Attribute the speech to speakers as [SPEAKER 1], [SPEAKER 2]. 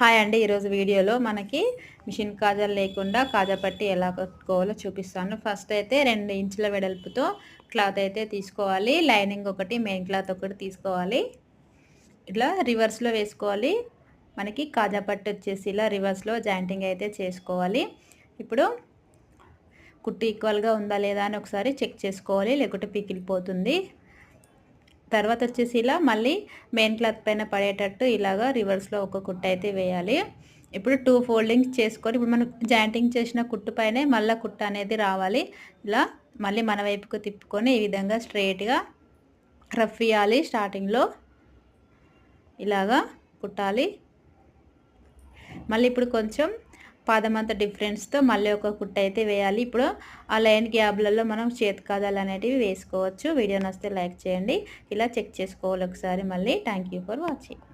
[SPEAKER 1] Hi అండి. ఈరోజు వీడియోలో మనకి మిషన్ కాజాలు లేకుండా కాజా పట్టి ఎలా కట్టుకోవాలో చూపిస్తాను. ఫస్ట్ అయితే రెండు ఇంచుల వెడల్పుతో క్లాత్ అయితే తీసుకోవాలి. లైనింగ్ ఒకటి మెయిన్ క్లాత్ ఒకటి తీసుకోవాలి. ఇట్లా రివర్స్లో వేసుకోవాలి. మనకి కాజాపట్టి వచ్చేసి ఇలా రివర్స్లో జాయింటింగ్ అయితే చేసుకోవాలి. ఇప్పుడు కుట్టు ఈక్వల్గా ఉందా లేదా అని ఒకసారి చెక్ చేసుకోవాలి. లేకుంటే పికిలిపోతుంది. తర్వాత వచ్చేసి ఇలా మళ్ళీ మెయిన్ క్లాత్ పైన పడేటట్టు ఇలాగా రివర్స్లో ఒక కుట్టు అయితే వేయాలి. ఇప్పుడు టూ ఫోల్డింగ్స్ చేసుకొని ఇప్పుడు మనం జాయింటింగ్ చేసిన కుట్టు పైనే మళ్ళీ కుట్టు అనేది రావాలి. ఇలా మళ్ళీ మన వైపుకు తిప్పుకొని ఈ విధంగా స్ట్రైట్గా రఫ్ ఇవ్వాలి స్టార్టింగ్లో ఇలాగా కుట్టాలి. మళ్ళీ ఇప్పుడు కొంచెం పాదమంత డిఫరెన్స్తో మళ్ళీ ఒక కుట్ట అయితే వేయాలి. ఇప్పుడు ఆ లైన్ గ్యాబ్లలో మనం చేతి కాదాలు అనేటివి వేసుకోవచ్చు. వీడియో నస్తే లైక్ చేయండి. ఇలా చెక్ చేసుకోవాలి ఒకసారి మళ్ళీ. Thank for watching.